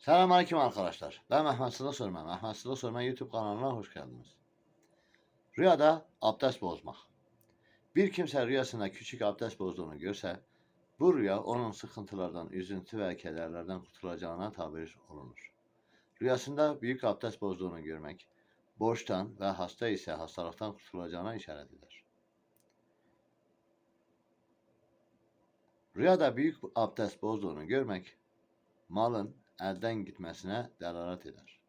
Selamünaleyküm arkadaşlar. Ben Mehmet Sıla Sörmen. Mehmet Sıla Sörmen YouTube kanalına hoş geldiniz. Rüyada abdest bozmak. Bir kimse rüyasında küçük abdest bozduğunu görse, bu rüya onun sıkıntılardan, üzüntü ve kederlerden kurtulacağına tabir olunur. Rüyasında büyük abdest bozduğunu görmek, borçtan ve hasta ise hastalıktan kurtulacağına işaret eder. Rüyada büyük abdest bozduğunu görmek, malın elden gitmesine delalet eder.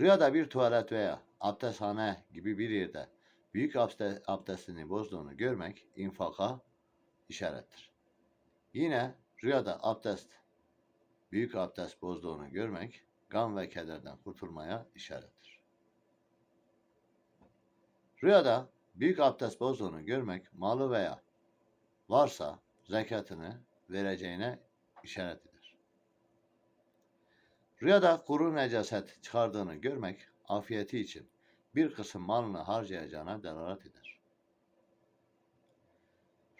Rüyada bir tuvalet veya abdesthane gibi bir yerde büyük abde- abdestini bozduğunu görmek infaka işarettir. Yine rüyada abdest, büyük abdest bozduğunu görmek gam ve kederden kurtulmaya işarettir. Rüyada büyük abdest bozduğunu görmek malı veya varsa zekatını vereceğine işaret. Rüyada kuru necaset çıkardığını görmek afiyeti için bir kısım malını harcayacağına delalet eder.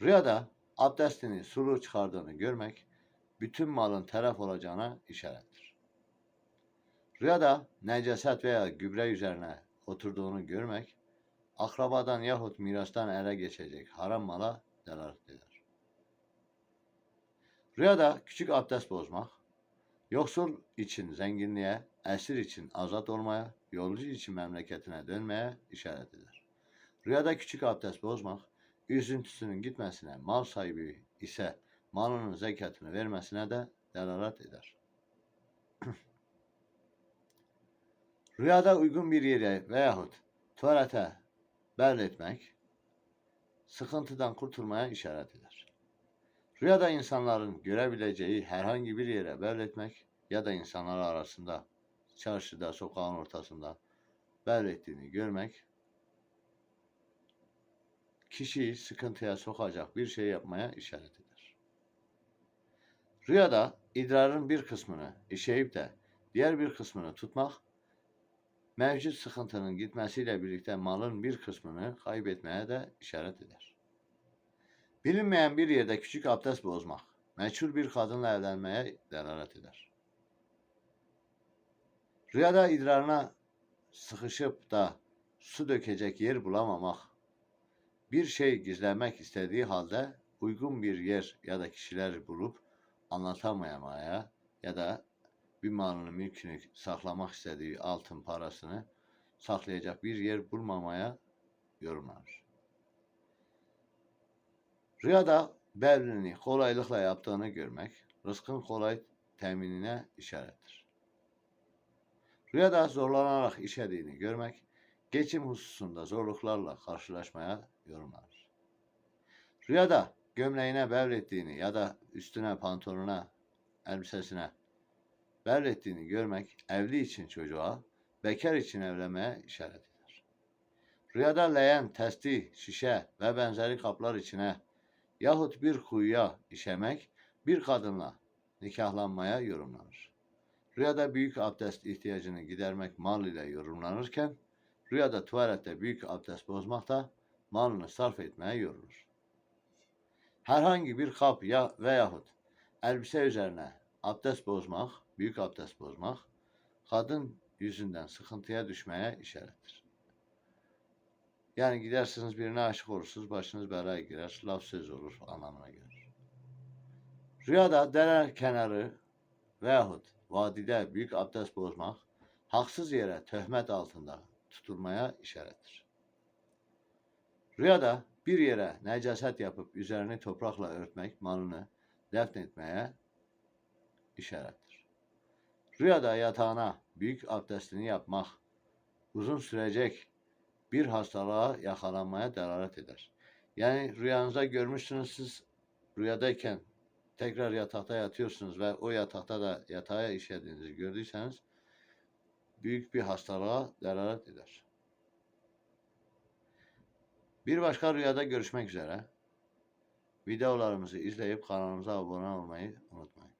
Rüyada abdestini sulu çıkardığını görmek bütün malın telef olacağına işarettir. Rüyada necaset veya gübre üzerine oturduğunu görmek akrabadan yahut mirastan ele geçecek haram mala delalet eder. Rüyada küçük abdest bozmak, yoksul için zenginliğe, esir için azat olmaya, yolcu için memleketine dönmeye işaret eder. Rüyada küçük abdest bozmak, üzüntüsünün gitmesine, mal sahibi ise malının zekatını vermesine de delalet eder. Rüyada uygun bir yere veyahut tuvalete belletmek, sıkıntıdan kurtulmaya işaret eder. Rüyada insanların görebileceği herhangi bir yere belletmek ya da insanlar arasında, çarşıda, sokağın ortasında bellettiğini görmek, kişiyi sıkıntıya sokacak bir şey yapmaya işaret eder. Rüyada idrarın bir kısmını işeyip de diğer bir kısmını tutmak, mevcut sıkıntının gitmesiyle birlikte malın bir kısmını kaybetmeye de işaret eder. Bilinmeyen bir yerde küçük abdest bozmak, meçhul bir kadınla evlenmeye delalet eder. Rüyada idrarına sıkışıp da su dökecek yer bulamamak, bir şey gizlemek istediği halde uygun bir yer ya da kişiler bulup anlatamayamaya ya da bir malını mülkünü saklamak istediği altın parasını saklayacak bir yer bulmamaya yorumlanır. Rüyada Berlin'i kolaylıkla yaptığını görmek, rızkın kolay teminine işarettir. Rüyada zorlanarak işlediğini görmek, geçim hususunda zorluklarla karşılaşmaya yorumlanır. Rüyada gömleğine bevlettiğini ya da üstüne pantolonuna, elbisesine bevlettiğini görmek, evli için çocuğa, bekar için evlenmeye işaret eder. Rüyada leğen, testi, şişe ve benzeri kaplar içine yahut bir kuyuya işemek bir kadınla nikahlanmaya yorumlanır. Rüyada büyük abdest ihtiyacını gidermek mal ile yorumlanırken, rüyada tuvalette büyük abdest bozmak da malını sarf etmeye yorulur. Herhangi bir kap ya veyahut elbise üzerine abdest bozmak, büyük abdest bozmak, kadın yüzünden sıkıntıya düşmeye işarettir. Yani gidersiniz birine aşık olursunuz, başınız belaya girer, laf söz olur anlamına gelir. Rüyada dere kenarı veyahut vadide büyük abdest bozmak, haksız yere töhmet altında tutulmaya işarettir. Rüyada bir yere necaset yapıp üzerini toprakla örtmek, malını defnetmeye işarettir. Rüyada yatağına büyük abdestini yapmak, uzun sürecek bir hastalığa yakalanmaya delalet eder. Yani rüyanızda görmüşsünüz siz rüyadayken tekrar yatakta yatıyorsunuz ve o yatakta da yatağa işlediğinizi gördüyseniz büyük bir hastalığa delalet eder. Bir başka rüyada görüşmek üzere. Videolarımızı izleyip kanalımıza abone olmayı unutmayın.